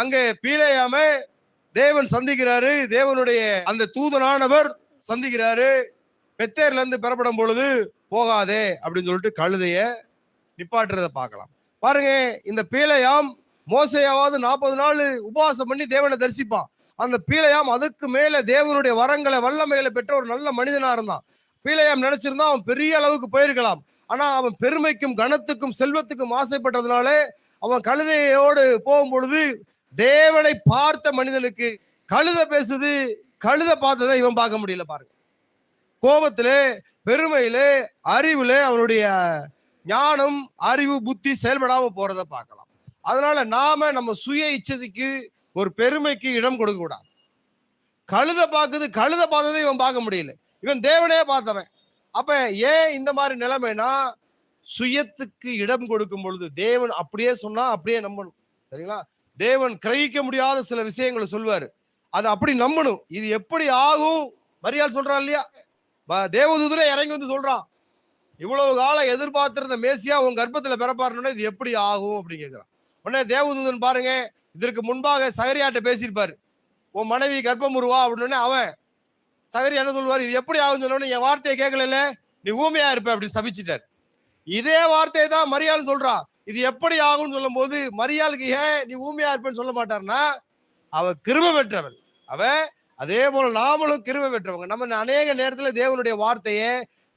அங்கே பீலையாம தேவன் சந்திக்கிறாரு. தேவனுடைய அந்த தூதனானவர் சந்திக்கிறாரு. பெத்தேர்ல இருந்து பெறப்படும் பொழுது போகாதே அப்படின்னு சொல்லிட்டு கழுதைய நிப்பாட்டுறத பார்க்கலாம். பாருங்க இந்த பீலையாம் மோசையாவது நாற்பது நாள் உபவாசம் பண்ணி தேவனை தரிசிப்பான். அந்த பீலையாம் அதுக்கு மேல தேவனுடைய வரங்களை வல்லமைகளை பெற்ற ஒரு நல்ல மனிதனா இருந்தான். பீலையாம் நினைச்சிருந்தா அவன் பெரிய அளவுக்கு போயிருக்கலாம். ஆனா அவன் பெருமைக்கும் கனத்துக்கும் செல்வத்துக்கும் ஆசைப்பட்டதுனாலே அவன் கழுதையோடு போகும் பொழுது தேவனை பார்த்த மனிதனுக்கு கழுத பேசுது கழுத பார்த்ததை இவன் பார்க்க முடியல பாருங்க. கோபத்திலே பெருமையிலே அறிவிலே அவனுடைய ஞானம் அறிவு புத்தி செயல்படாம போறத பார்க்கலாம். அதனால நாம நம்ம சுய இச்சதைக்கு ஒரு பெருமைக்கு இடம் கொடுக்க கூடாது. கழுத பார்க்குது கழுத பார்த்ததை இவன் பார்க்க முடியல. இவன் தேவனே பார்த்தவன். அப்ப ஏன் இந்த மாதிரி நிலைமைனா சுயத்துக்கு இடம் கொடுக்கும் பொழுது தேவன் அப்படியே சொன்னா அப்படியே நம்பணும். சரிங்களா? தேவன் கிரகிக்க முடியாத சில விஷயங்களை சொல்வார். அதை அப்படி நம்பணும். இது எப்படி ஆகும்? மரியாள் சொல்றான் இல்லையா? ப- இறங்கி வந்து சொல்றான். இவ்வளவு காலம் எதிர்பார்த்திருந்த மேசியா உன் கர்ப்பத்துல பிறப்பாருன்னு இது எப்படி ஆகும் அப்படின்னு கேட்குறான் உடனே தேவதூதன் பாருங்க இதற்கு முன்பாக சகரியாட்ட பேசியிருப்பாரு. உன் மனைவி கர்ப்பம் உருவா அப்படின்னு அவன் சகரி என்ன சொல்லுவார்? இது எப்படி ஆகும் சொன்னோன்னு என் வார்த்தையை கேட்கல நீ ஊமையா இருப்ப அப்படி சபிச்சிட்டார். இதே வார்த்தையை தான் மரியாதை சொல்றான். இது எப்படி ஆகும்னு சொல்லும் போது மரியாளுக்கு ஏன் நீ ஊமையா இருப்பேன்னு சொல்ல மாட்டார்னா அவ கிருப பெற்றவள். அவ அதே போல நாமளும் கிருப பெற்றவங்க. நம்ம அநேக நேரத்துல தேவனுடைய வார்த்தையை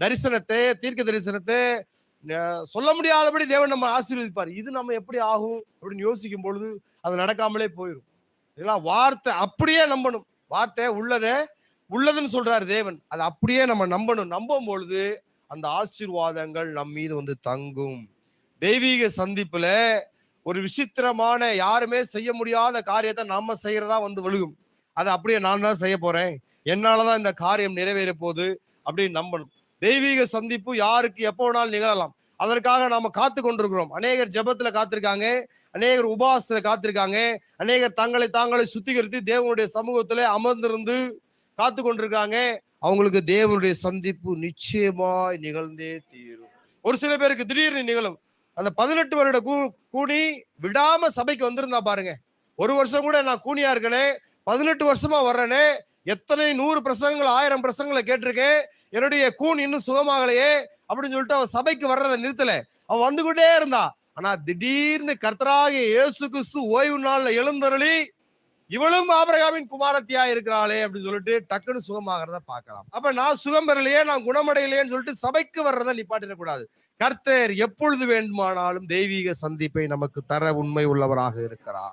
தரிசனத்தை தீர்க்க தரிசனத்தை சொல்ல முடியாதபடி தேவன் நம்ம ஆசீர்வதிப்பார். இது நம்ம எப்படி ஆகும் அப்படின்னு யோசிக்கும் பொழுது அது நடக்காமலே போயிடும் இல்லைங்களா? வார்த்தை அப்படியே நம்பணும். வார்த்தை உள்ளதே உள்ளதுன்னு சொல்றாரு தேவன். அதை அப்படியே நம்ம நம்பணும். நம்பும் பொழுது அந்த ஆசீர்வாதங்கள் நம் மீது வந்து தங்கும். தெய்வீக சந்திப்புல ஒரு விசித்திரமான யாருமே செய்ய முடியாத காரியத்தை நாம செய்யறதா வந்து விழுகும். அதை அப்படியே நான் தான் செய்ய போறேன். என்னாலதான் இந்த காரியம் நிறைவேற போகுது அப்படின்னு நம்பணும். தெய்வீக சந்திப்பு யாருக்கு எப்போ வேணாலும் நிகழலாம். அதற்காக நாம காத்து கொண்டிருக்கிறோம். அநேகர் ஜபத்துல காத்திருக்காங்க. அநேகர் உபவாசத்துல காத்திருக்காங்க. அநேகர் தங்களை தாங்களை சுத்திகரித்து தேவனுடைய சமூகத்துல அமர்ந்திருந்து காத்து கொண்டிருக்காங்க. அவங்களுக்கு தேவனுடைய சந்திப்பு நிச்சயமாய் நிகழ்ந்தே தீரும். ஒரு சில பேருக்கு திடீர்னு நிகழும். அந்த பதினெட்டு வருட கூ கூனி விடாம சபைக்கு வந்திருந்தா பாருங்க. ஒரு வருஷம் கூட நான் கூனியா இருக்கனே பதினெட்டு வருஷமா வர்றேனே எத்தனை நூறு பிரசங்கங்கள் ஆயிரம் பிரசங்களை கேட்டிருக்கேன் என்னுடைய கூன் இன்னும் சுகமாகலையே அப்படின்னு சொல்லிட்டு அவன் சபைக்கு வர்றதை நிறுத்தல. அவன் வந்து கொண்டே இருந்தா ஆனா திடீர்னு கர்த்தராகிய இயேசு கிறிஸ்து ஓய்வு நாள்ல எழுந்தருளி இவளும் ஆபரகாமின் குமாரத்தியா இருக்கிறாளே அப்படின்னு சொல்லிட்டு டக்குன்னு சுகமாகறத பார்க்கலாம். அப்ப நான் சுகம் பெறலையே நான் குணமடையலையேன்னு சொல்லிட்டு சபைக்கு வர்றதை நிப்பாட்டிடக்கூடாது. கர்த்தர் எப்பொழுது வேண்டுமானாலும் தெய்வீக சந்திப்பை நமக்கு தர உண்மை உள்ளவராக இருக்கிறார்.